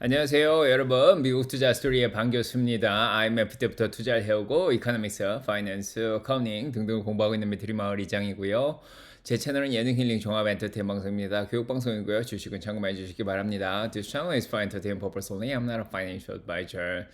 안녕하세요, 여러분. 미국 투자 스토리의 방 교수입니다. IMF 때부터 투자를 해오고 이코노믹스, 파이낸스, 어카운팅 등등 공부하고 있는 미트리 마을 이장이고요. 제 채널은 예능 힐링 종합 엔터테인 방송입니다. 교육 방송이고요. 주식은 참고해 주시기 바랍니다. This channel is for entertainment purpose only. I'm not a financial advisor.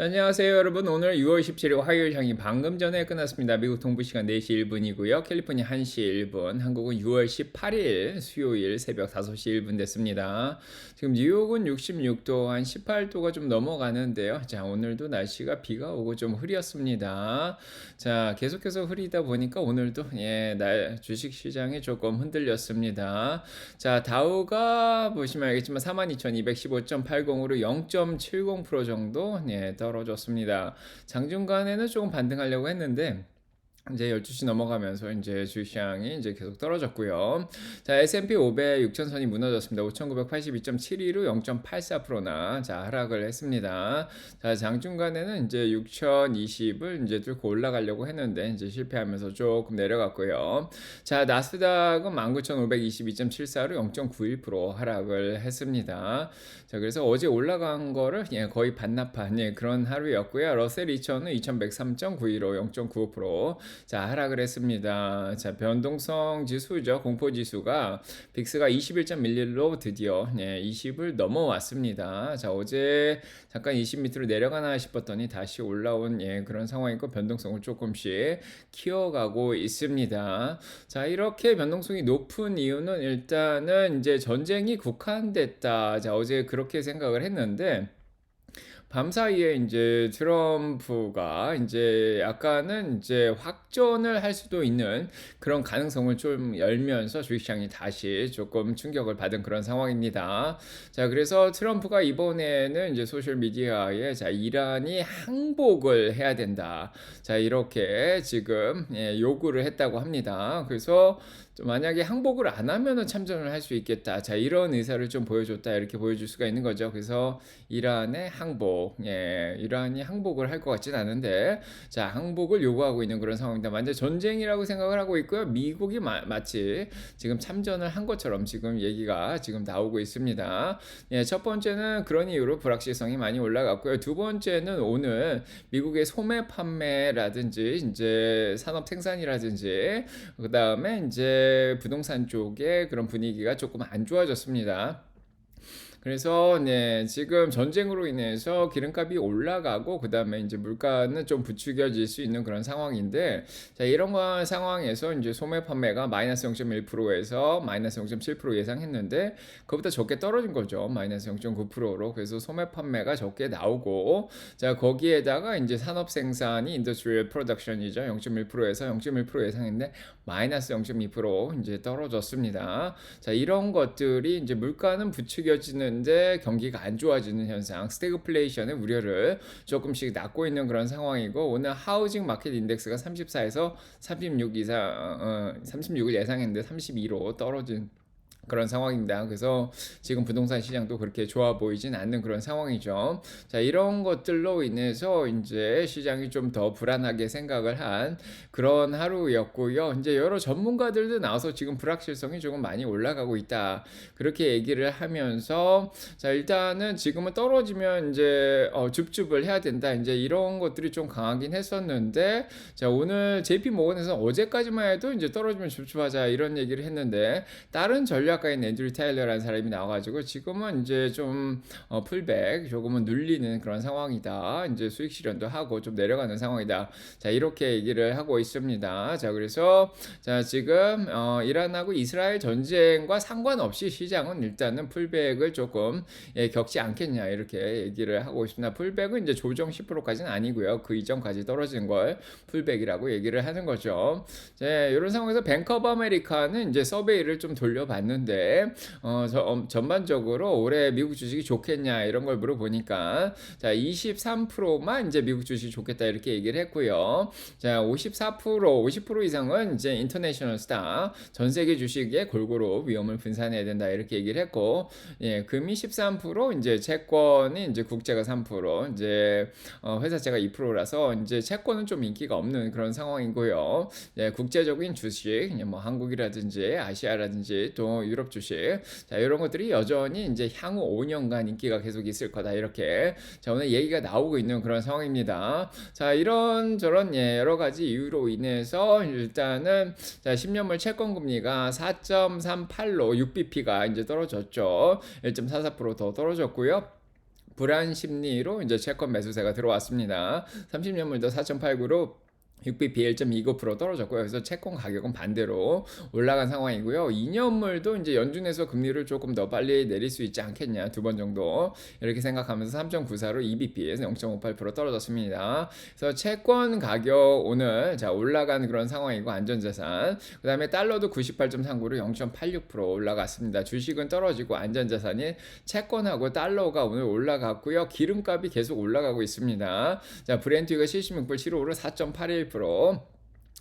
자, 안녕하세요 여러분. 오늘 6월 17일 화요일 향이 방금 전에 끝났습니다. 미국 동부 시간 4시 1분이고요. 캘리포니아 1시 1분 한국은 6월 18일 수요일 새벽 5시 1분 됐습니다. 지금 뉴욕은 66도 한 18도가 좀 넘어가는데요. 자 오늘도 날씨가 비가 오고 좀 흐렸습니다. 자 계속해서 흐리다 보니까 오늘도 예, 날 주식시장이 조금 흔들렸습니다. 자 다우가 보시면 알겠지만 42,215.80으로 0.70% 정도 예, 떨어졌습니다. 장중간에는 조금 반등하려고 했는데 이제 12시 넘어가면서 이제 주시장이 이제 계속 떨어졌고요. 자, S&P 500 6천선이 무너졌습니다. 5,982.72로 0.84%나 자, 하락을 했습니다. 자, 장중간에는 이제 6,020을 이제 뚫고 올라가려고 했는데 이제 실패하면서 조금 내려갔고요. 자, 나스닥은 19,522.74로 0.91% 하락을 했습니다. 자, 그래서 어제 올라간 거를 예, 거의 반납한 예, 그런 하루였고요. 러셀 2천은 2,103.92로 0.95% 자, 하락을 했습니다. 자, 변동성 지수죠. 공포 지수가 빅스가 21.11로 드디어 예, 20을 넘어왔습니다. 자, 어제 잠깐 20 밑으로 내려가나 싶었더니 다시 올라온 예, 그런 상황이고 변동성을 조금씩 키워가고 있습니다. 자, 이렇게 변동성이 높은 이유는 일단은 이제 전쟁이 국한됐다. 자, 어제 그렇게 생각을 했는데 밤 사이에 이제 트럼프가 이제 약간은 이제 확전을 할 수도 있는 그런 가능성을 좀 열면서 주식시장이 다시 조금 충격을 받은 그런 상황입니다. 자, 그래서 트럼프가 이번에는 이제 소셜 미디어에 자, 이란이 항복을 해야 된다. 자, 이렇게 지금 예, 요구를 했다고 합니다. 그래서 만약에 항복을 안 하면은 참전을 할 수 있겠다. 자, 이런 의사를 좀 보여줬다. 이렇게 보여줄 수가 있는 거죠. 그래서 이란의 항복, 예, 이란이 항복을 할 것 같진 않은데, 자, 항복을 요구하고 있는 그런 상황입니다. 완전 전쟁이라고 생각을 하고 있고요. 미국이 마, 마치 지금 참전을 한 것처럼 지금 얘기가 지금 나오고 있습니다. 예, 첫 번째는 그런 이유로 불확실성이 많이 올라갔고요. 두 번째는 오늘 미국의 소매 판매라든지 이제 산업 생산이라든지 그 다음에 이제 부동산 쪽에 그런 분위기가 조금 안 좋아졌습니다. 그래서 네, 지금 전쟁으로 인해서 기름값이 올라가고 그다음에 이제 물가는 좀 부추겨질 수 있는 그런 상황인데 자, 이런 거 상황에서 이제 소매 판매가 마이너스 0.1%에서 마이너스 0.7% 예상했는데 그보다 적게 떨어진 거죠. 마이너스 0.9%로. 그래서 소매 판매가 적게 나오고 자, 거기에다가 이제 산업 생산이 인더스트리얼 프로덕션이죠. 0.1%에서 0.1% 예상했는데 마이너스 0.2% 이제 떨어졌습니다. 자, 이런 것들이 이제 물가는 부추겨지는 있는데 경기가 안 좋아지는 현상, 스태그플레이션의 우려를 조금씩 낳고 있는 그런 상황이고 오늘 하우징 마켓 인덱스가 34에서 36 이상, 어, 36을 예상했는데 32로 떨어진 그런 상황입니다. 그래서 지금 부동산 시장도 그렇게 좋아 보이진 않는 그런 상황이죠. 자, 이런 것들로 인해서 이제 시장이 좀 더 불안하게 생각을 한 그런 하루였고요. 이제 여러 전문가들도 나와서 지금 불확실성이 조금 많이 올라가고 있다. 그렇게 얘기를 하면서 자, 일단은 지금은 떨어지면 이제 어, 줍줍을 해야 된다. 이제 이런 것들이 좀 강하긴 했었는데 자, 오늘 JP 모건에서 어제까지만 해도 이제 떨어지면 줍줍하자 이런 얘기를 했는데 다른 전략 작가인 앤드류 타일러라는 사람이 나와가지고 지금은 이제 좀 어, 풀백 조금은 눌리는 그런 상황이다. 이제 수익 실현도 하고 좀 내려가는 상황이다. 자 이렇게 얘기를 하고 있습니다. 자 그래서 자 지금 어, 이란하고 이스라엘 전쟁과 상관없이 시장은 일단은 풀백을 조금 예, 겪지 않겠냐 이렇게 얘기를 하고 있습니다. 풀백은 이제 조정 10%까지는 아니고요. 그 이전까지 떨어지는 걸 풀백이라고 얘기를 하는 거죠. 자, 이런 상황에서 오브 아메리카는 이제 서베이를 좀 돌려봤는데 있는데 어, 저, 어, 전반적으로 올해 미국 주식이 좋겠냐 이런 걸 물어보니까 자 23%만 이제 미국 주식이 좋겠다 이렇게 얘기를 했고요. 자 54% 50% 이상은 이제 인터내셔널 스타 전 세계 주식에 골고루 위험을 분산해야 된다 이렇게 얘기를 했고 예, 금이 13% 이제 채권이 이제 국제가 3% 이제 어, 회사채가 2%라서 이제 채권은 좀 인기가 없는 그런 상황이고요. 예, 국제적인 주식 뭐 한국이라든지 아시아라든지 또 유럽 주식. 자, 이런 것들이 여전히 이제 향후 5년간 인기가 계속 있을 거다. 이렇게 자, 오늘 얘기가 나오고 있는 그런 상황입니다. 자, 이런 저런 예, 여러 가지 이유로 인해서 일단은 자, 10년물 채권 금리가 4.38로 6bp가 이제 떨어졌죠. 1.44%더 떨어졌고요. 불안 심리로 이제 채권 매수세가 들어왔습니다. 30년물도 4.89로 6bp 1.29% 떨어졌고요. 그래서 채권 가격은 반대로 올라간 상황이고요. 2년물도 이제 연준에서 금리를 조금 더 빨리 내릴 수 있지 않겠냐. 두 번 정도. 이렇게 생각하면서 3.94로 2bp에서 0.58% 떨어졌습니다. 그래서 채권 가격 오늘 자, 올라간 그런 상황이고 안전자산. 그 다음에 달러도 98.39로 0.86% 올라갔습니다. 주식은 떨어지고 안전자산이 채권하고 달러가 오늘 올라갔고요. 기름값이 계속 올라가고 있습니다. 자, 브렌트가 76불 7호로 4.81% From.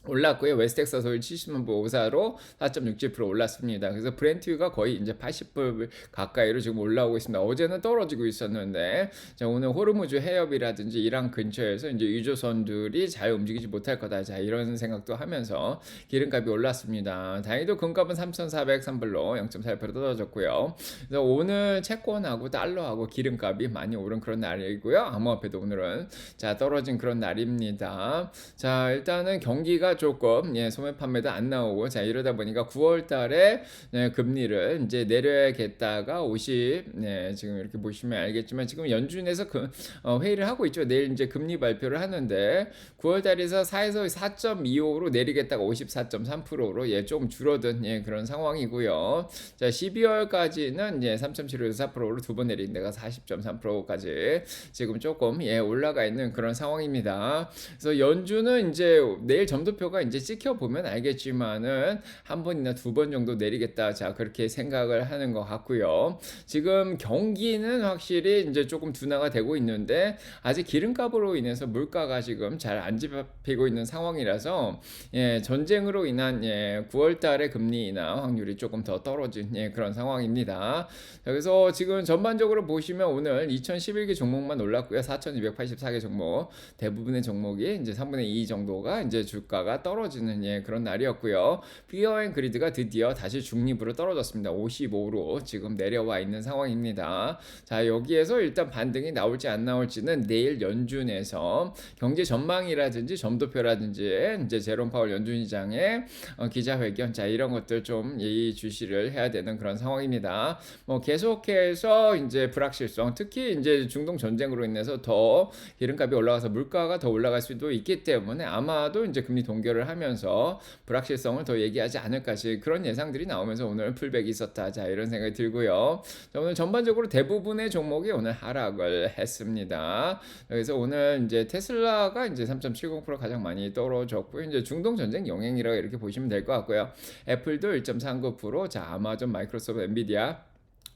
올랐고요. 웨스텍사스 오일 70만 부 54로 4.67% 올랐습니다. 그래서 브렌트유가 거의 이제 80불 가까이로 지금 올라오고 있습니다. 어제는 떨어지고 있었는데 자, 오늘 호르무즈 해협이라든지 이란 근처에서 이제 유조선들이 잘 움직이지 못할 거다. 자, 이런 생각도 하면서 기름값이 올랐습니다. 다행히도 금값은 3,403불로 0.4% 떨어졌고요. 그래서 오늘 채권하고 달러하고 기름값이 많이 오른 그런 날이고요. 암호화폐도 오늘은 자, 떨어진 그런 날입니다. 자, 일단은 경기가 조금 예, 소매 판매도 안 나오고 자 이러다 보니까 9월 달에 네, 금리를 이제 내려야겠다가 50 네, 지금 이렇게 보시면 알겠지만 지금 연준에서 그, 어, 회의를 하고 있죠. 내일 이제 금리 발표를 하는데 9월 달에서 4에서 4.25로 내리겠다가 54.3%로 예, 조금 줄어든 예, 그런 상황이고요. 자, 12월까지는 예, 3.75에서 4%로 두 번 내린 데가 40.3%까지 지금 조금 예, 올라가 있는 그런 상황입니다. 그래서 연준은 이제 내일 점도 표가 이제 찍혀 보면 알겠지만은 한 번이나 두 번 정도 내리겠다. 자, 그렇게 생각을 하는 것 같고요. 지금 경기는 확실히 이제 조금 둔화가 되고 있는데 아직 기름값으로 인해서 물가가 지금 잘 안 잡히고 있는 상황이라서 예, 전쟁으로 인한 예, 9월 달에 금리 인하 확률이 조금 더 떨어진 예, 그런 상황입니다. 자, 그래서 지금 전반적으로 보시면 오늘 2011개 종목만 올랐고요. 4,284개 종목 대부분의 종목이 이제 3분의 2 정도가 이제 주가가 떨어지는 예, 그런 날이었고요. 피어앤 그리드가 드디어 다시 중립으로 떨어졌습니다. 55로 지금 내려와 있는 상황입니다. 자, 여기에서 일단 반등이 나올지 안 나올지는 내일 연준에서 경제 전망이라든지 점도표라든지 이제 제롬 파월 연준의장의 어, 기자회견 자 이런 것들 좀 예의 주시를 해야 되는 그런 상황입니다. 뭐 계속해서 이제 불확실성 특히 이제 중동 전쟁으로 인해서 더 기름값이 올라가서 물가가 더 올라갈 수도 있기 때문에 아마도 이제 금리 동결 을 하면서 불확실성을 더 얘기하지 않을까 시 그런 예상들이 나오면서 오늘 풀백이 있었다 자 이런 생각이 들고요. 자, 오늘 전반적으로 대부분의 종목이 오늘 하락을 했습니다. 그래서 오늘 이제 테슬라가 이제 3.70% 가장 많이 떨어졌고 이제 중동 전쟁 영향이라고 이렇게 보시면 될 것 같고요. 애플도 1.39%, 자 아마존, 마이크로소프트, 엔비디아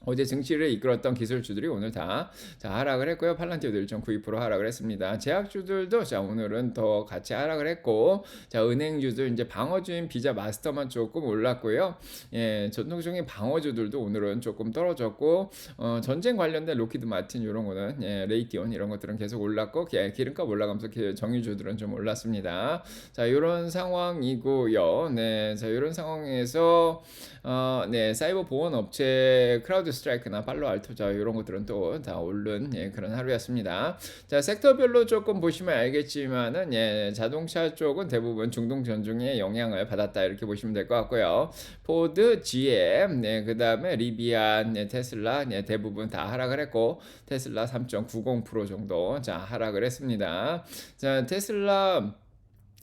어제 증시를 이끌었던 기술주들이 오늘 다 자, 하락을 했고요. 팔란티오도 1.92% 하락을 했습니다. 제약주들도 자, 오늘은 더 같이 하락을 했고, 자, 은행주들 이제 방어주인 비자 마스터만 조금 올랐고요. 예, 전통적인 방어주들도 오늘은 조금 떨어졌고, 어, 전쟁 관련된 로키드 마틴 이런 거는 예, 레이티온 이런 것들은 계속 올랐고, 예, 기름값 올라가면서 정유주들은 좀 올랐습니다. 자, 이런 상황이고요. 네, 자, 이런 상황에서 어, 네, 사이버 보안 업체 크라우드 스트라이크나 팔로 알토자 이런 것들은 또 다 오른 예, 그런 하루였습니다. 자 섹터별로 조금 보시면 알겠지만은 예, 자동차 쪽은 대부분 중동 전중에 영향을 받았다 이렇게 보시면 될 것 같고요. 포드, GM, 네, 그 다음에 리비안, 네, 테슬라 네, 대부분 다 하락을 했고 테슬라 3.90% 정도 자 하락을 했습니다. 자 테슬라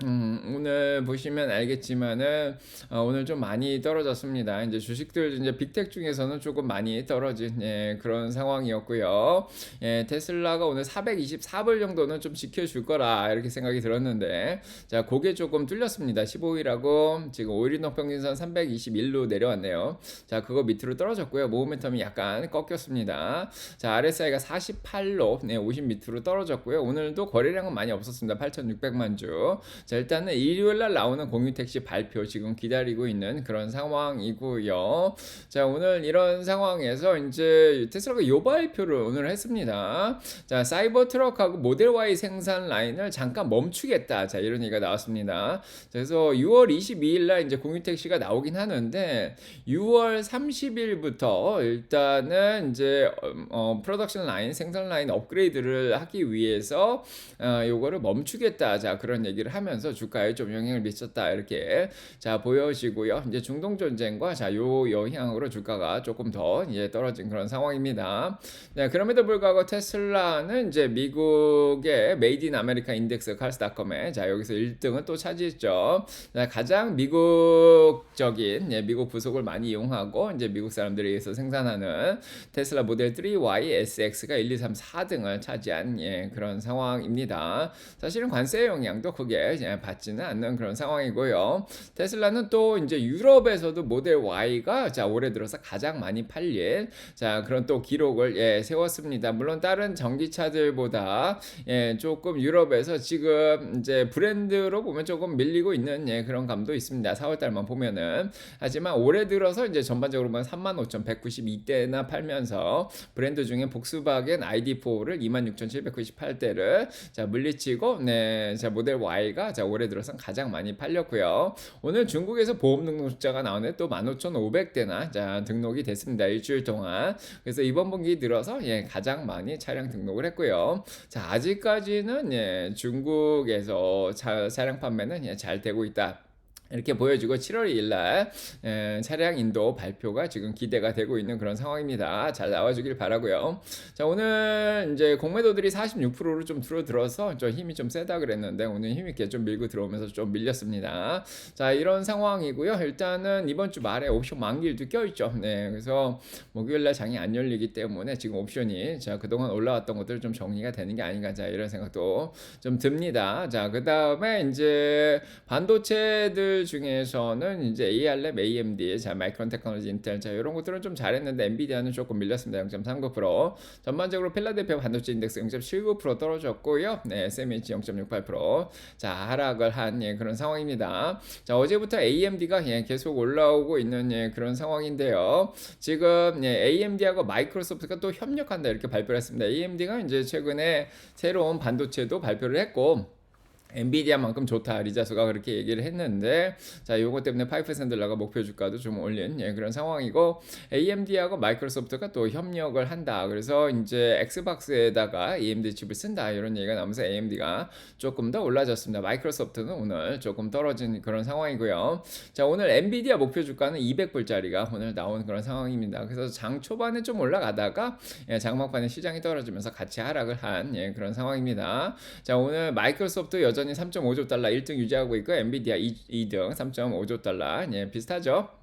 음, 오늘 보시면 알겠지만은 어, 오늘 좀 많이 떨어졌습니다. 이제 주식들 이제 빅텍 중에서는 조금 많이 떨어진 예, 그런 상황이었고요. 예, 테슬라가 오늘 424불 정도는 좀 지켜줄 거라 이렇게 생각이 들었는데 자 고개 조금 뚫렸습니다. 15일하고 지금 5일 이동 평균선 321로 내려왔네요. 자 그거 밑으로 떨어졌고요. 모멘텀이 약간 꺾였습니다. 자 RSI가 48로 네, 50 밑으로 떨어졌고요. 오늘도 거래량은 많이 없었습니다. 8,600만 주. 자, 일단은 일요일 날 나오는 공유 택시 발표 지금 기다리고 있는 그런 상황이고요. 자, 오늘 이런 상황에서 이제 테슬라가 요 발표를 오늘 했습니다. 자, 사이버 트럭하고 모델 Y 생산 라인을 잠깐 멈추겠다. 자, 이런 얘기가 나왔습니다. 자, 그래서 6월 22일 날 이제 공유 택시가 나오긴 하는데 6월 30일부터 일단은 이제 어, 프로덕션 라인 생산 라인 업그레이드를 하기 위해서 어, 요거를 멈추겠다. 자, 그런 얘기를 하면서 주가에 좀 영향을 미쳤다. 이렇게 자, 보여지고요. 이제 중동 전쟁과 자, 요 영향으로 주가가 조금 더 이제 떨어진 그런 상황입니다. 네, 그럼에도 불구하고 테슬라는 이제 미국의 메이드 인 아메리카 인덱스 칼스닷컴에 자, 여기서 1등은 또 차지했죠. 자, 가장 미국적인 예, 미국 부속을 많이 이용하고 이제 미국 사람들에 의해서 생산하는 테슬라 모델 3Y SX가 1, 2, 3, 4등을 차지한 예, 그런 상황입니다. 사실은 관세 영향도 크게 예, 받지는 않는 그런 상황이고요. 테슬라는 또 이제 유럽에서도 모델 Y가 자 올해 들어서 가장 많이 팔린 자 그런 또 기록을 예, 세웠습니다. 물론 다른 전기차들보다 예, 조금 유럽에서 지금 이제 브랜드로 보면 조금 밀리고 있는 예, 그런 감도 있습니다. 4월 달만 보면은 하지만 올해 들어서 이제 전반적으로 보면 35,192대나 팔면서 브랜드 중에 복스바겐 ID4를 26,798대를 자 물리치고 네, 자 모델 Y가 자 올해 들어서 가장 많이 팔렸고요. 오늘 중국에서 보험 등록 숫자가 나오네 또 15,500대나 자 등록이 됐습니다. 일주일 동안. 그래서 이번 분기 들어서 예, 가장 많이 차량 등록을 했고요. 자 아직까지는 예, 중국에서 차, 차량 판매는 예, 잘 되고 있다. 이렇게 보여주고 7월 2일 날 에, 차량 인도 발표가 지금 기대가 되고 있는 그런 상황입니다. 잘 나와주길 바라고요. 자 오늘 이제 공매도들이 46%로 좀 줄어들어서 좀 힘이 좀 세다 그랬는데 오늘 힘 있게 좀 밀고 들어오면서 좀 밀렸습니다. 자 이런 상황이고요. 일단은 이번 주 말에 옵션 만기일도 껴있죠. 네 그래서 목요일 날 장이 안 열리기 때문에 지금 옵션이 자 그동안 올라왔던 것들 좀 정리가 되는 게 아닌가 자 이런 생각도 좀 듭니다. 자 그 다음에 이제 반도체들 중에서는 이제 ARM, AMD, 자 마이크론 테크놀로지, 인텔 자 이런 것들은 좀 잘했는데 엔비디아는 조금 밀렸습니다. 0.39%. 전반적으로 필라델피아 반도체 인덱스 0.79% 떨어졌고요. 네, SMH 0.68%. 자 하락을 한 예, 그런 상황입니다. 자 어제부터 AMD가 예, 계속 올라오고 있는 예, 그런 상황인데요. 지금 예, AMD하고 마이크로소프트가 또 협력한다 이렇게 발표를 했습니다. AMD가 이제 최근에 새로운 반도체도 발표를 했고. 엔비디아만큼 좋다. 리자수가 그렇게 얘기를 했는데 자 요거 때문에 5% 달러가 목표 주가도 좀 올린 예, 그런 상황이고 AMD하고 마이크로소프트가 또 협력을 한다. 그래서 이제 엑스박스에다가 AMD 칩을 쓴다. 이런 얘기가 나오면서 AMD가 조금 더 올라졌습니다. 마이크로소프트는 오늘 조금 떨어진 그런 상황이고요. 자 오늘 엔비디아 목표 주가는 200불짜리가 오늘 나온 그런 상황입니다. 그래서 장 초반에 좀 올라가다가 예, 장막판에 시장이 떨어지면서 같이 하락을 한 예, 그런 상황입니다. 자 오늘 마이크로소프트 여전 여전히 3.5조 달러 1등 유지하고 있고 엔비디아 2, 등 3.5조 달러 예, 비슷하죠.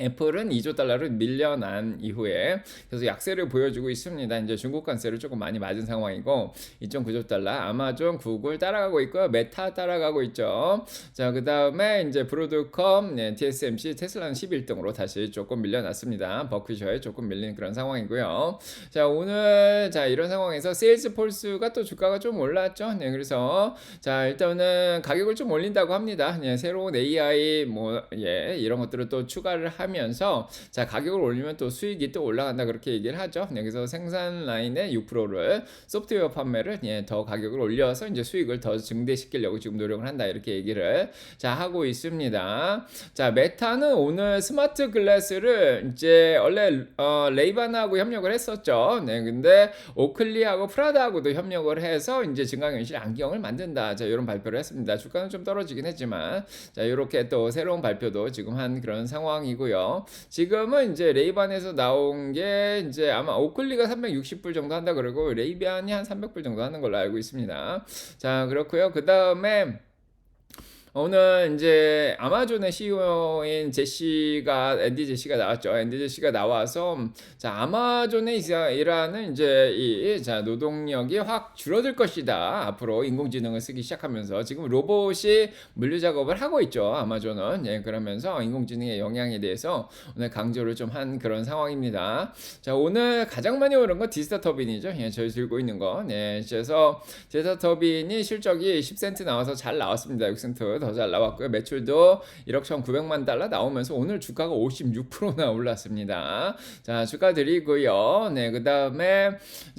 애플은 2조 달러를 밀려난 이후에 계속 약세를 보여주고 있습니다. 이제 중국 관세를 조금 많이 맞은 상황이고 2.9조 달러 아마존, 구글 따라가고 있고요. 메타 따라가고 있죠. 자, 그다음에 이제 브로드컴, 네, TSMC, 테슬라는 11등으로 다시 조금 밀려났습니다. 버크셔에 조금 밀린 그런 상황이고요. 자, 오늘 자, 이런 상황에서 세일즈폴스가 또 주가가 좀 올랐죠. 네, 그래서 자, 일단은 가격을 좀 올린다고 합니다. 네, 새로운 AI 뭐 예, 이런 것들을 또 추가를 하면 하면서 자 가격을 올리면 또 수익이 또 올라간다 그렇게 얘기를 하죠. 네, 그래서 생산 라인의 6%를 소프트웨어 판매를 예, 더 가격을 올려서 이제 수익을 더 증대시키려고 지금 노력을 한다 이렇게 얘기를 자 하고 있습니다. 자 메타는 오늘 스마트 글래스를 이제 원래 어, 레이반하고 협력을 했었죠. 네, 근데 오클리하고 프라다하고도 협력을 해서 이제 증강현실 안경을 만든다. 자 이런 발표를 했습니다. 주가는 좀 떨어지긴 했지만 자 이렇게 또 새로운 발표도 지금 한 그런 상황이고요. 있고요. 지금은 이제 레이반에서 나온 게 이제 아마 오클리가 360불 정도 한다 그러고 레이반이 한 300불 정도 하는 걸로 알고 있습니다. 자, 그렇고요. 그 다음에 오늘 이제 아마존의 CEO인 제시가 앤디 제시가 나왔죠. 앤디 제시가 나와서 자 아마존에 이사- 일하는 이제 이자 노동력이 확 줄어들 것이다. 앞으로 인공지능을 쓰기 시작하면서 지금 로봇이 물류 작업을 하고 있죠. 아마존은 예 그러면서 인공지능의 영향에 대해서 오늘 강조를 좀 한 그런 상황입니다. 자 오늘 가장 많이 오른 건 디스타 터빈이죠. 예 저희 들고 있는 거. 네 그래서 디스타 터빈이 실적이 10센트 나와서 잘 나왔습니다. 6센트 더 잘 나왔고요. 매출도 1억 1,900만 달러 나오면서 오늘 주가가 56%나 올랐습니다. 자, 축하드리고요. 네, 그 다음에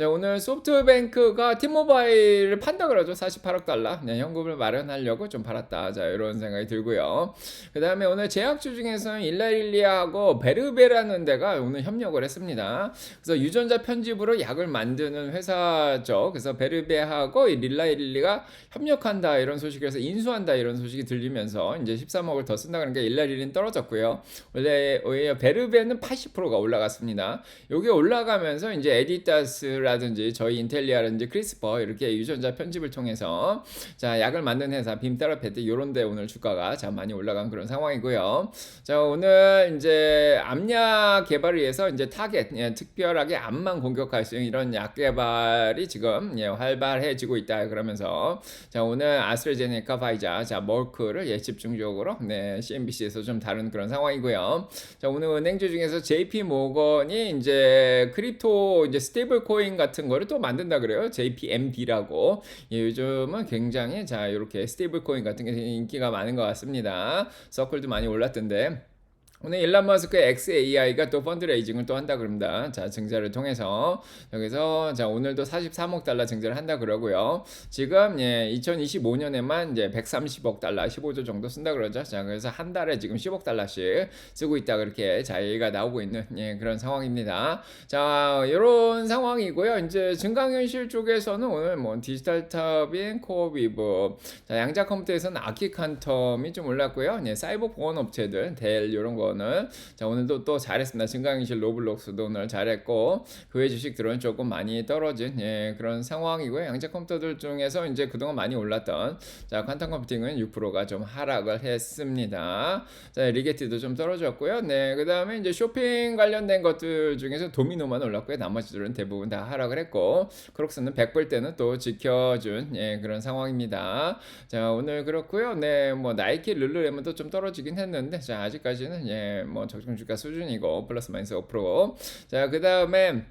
오늘 소프트뱅크가 티모바일을 판다 그러죠. 48억 달러. 네, 현금을 마련하려고 좀 팔았다. 자, 이런 생각이 들고요. 그 다음에 오늘 제약주 중에서는 일라일리아하고 베르베라는 데가 오늘 협력을 했습니다. 그래서 유전자 편집으로 약을 만드는 회사죠. 그래서 베르베하고 이 릴라일리가 협력한다 이런 소식에서 인수한다 이런 소식 이 들리면서 이제 13억을 더 쓴다 그러니까 일라일리는 떨어졌고요. 원래 오히려 베르베는 80%가 올라갔습니다. 여기 올라가면서 이제 에디타스라든지 저희 인텔리아라든지 크리스퍼 이렇게 유전자 편집을 통해서 자 약을 만든 회사 빔테라페트 이런 데 오늘 주가가 자 많이 올라간 그런 상황이고요. 자 오늘 이제 암약 개발을 위해서 이제 타겟 예, 특별하게 암만 공격할 수 있는 이런 약 개발이 지금 예, 활발해지고 있다 그러면서 자 오늘 아스트라제네카 파이자 자 머크를 예 집중적으로 네 CNBC에서 좀 다룬 그런 상황이고요. 자 오늘 은행주 중에서 JP 모건이 이제 크립토 이제 스테이블 코인 같은 거를 또 만든다 그래요. JPMB라고 예, 요즘은 굉장히 자 이렇게 스테이블 코인 같은 게 인기가 많은 것 같습니다. 서클도 많이 올랐던데. 오늘 일란 머스크의 XAI가 또 펀드레이징을 또 한다 그럽니다. 자, 증자를 통해서 여기서 자, 오늘도 43억 달러 증자를 한다 그러고요. 지금 예, 2025년에만 이제 130억 달러, 15조 정도 쓴다 그러죠. 자, 그래서 한 달에 지금 10억 달러씩 쓰고 있다 그렇게 자기가 나오고 있는 예, 그런 상황입니다. 자, 이런 상황이고요. 이제 증강현실 쪽에서는 오늘 뭐 디지털 탑인 코어비브, 자, 양자 컴퓨터에서는 아키칸텀이 좀 올랐고요. 예, 사이버 보안 업체들, 델 이런 거 거는 자 오늘도 또 잘했습니다. 증강인실 로블록스도 오늘 잘했고 그외 주식 들은 조금 많이 떨어진 예, 그런 상황이고요. 양자 컴퓨터들 중에서 이제 그동안 많이 올랐던 자 퀀텀 컴퓨팅은 6%가 좀 하락을 했습니다. 자 리게티도 좀 떨어졌고요. 네 그 다음에 이제 쇼핑 관련된 것들 중에서 도미노만 올랐고요. 나머지들은 대부분 다 하락을 했고 크록스는 100불 때는 또 지켜준 예, 그런 상황입니다. 자 오늘 그렇고요. 네 뭐 나이키 룰루레몬도 좀 떨어지긴 했는데 자 아직까지는 예, 뭐 적정 주가 수준이고 플러스 마이너스 5%. 자, 그 다음에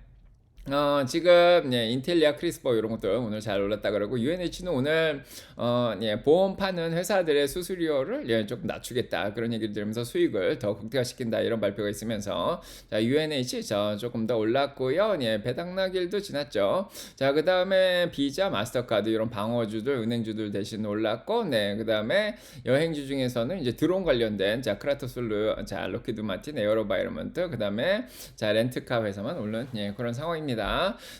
어, 지금 예, 인텔리아 크리스퍼 이런 것들 오늘 잘 올랐다 그러고 UNH는 오늘 어, 예, 보험 파는 회사들의 수수료를 예, 조금 낮추겠다 그런 얘기를 들으면서 수익을 더 극대화시킨다 이런 발표가 있으면서 자 UNH 저 조금 더 올랐고요. 예, 배당나길도 지났죠. 자 그 다음에 비자, 마스터카드 이런 방어주들, 은행주들 대신 올랐고, 네 그 다음에 여행주 중에서는 이제 드론 관련된 자 크라토솔루, 자 로키드 마틴, 에어로바이러먼트, 그 다음에 자 렌트카 회사만 오른 예, 그런 상황입니다.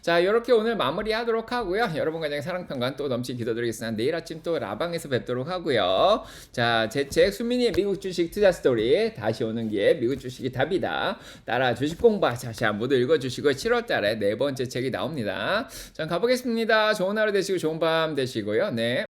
자, 이렇게 오늘 마무리하도록 하고요. 여러분 가장 사랑 평관 또 넘치 기도드리겠습니다. 내일 아침 또 라방에서 뵙도록 하고요. 자, 제 책 수민이의 미국 주식 투자 스토리 다시 오는 기회 미국 주식이 답이다. 따라 주식 공부 자, 자 모두 읽어주시고 7월달에 네 번째 책이 나옵니다. 자, 가보겠습니다. 좋은 하루 되시고 좋은 밤 되시고요. 네.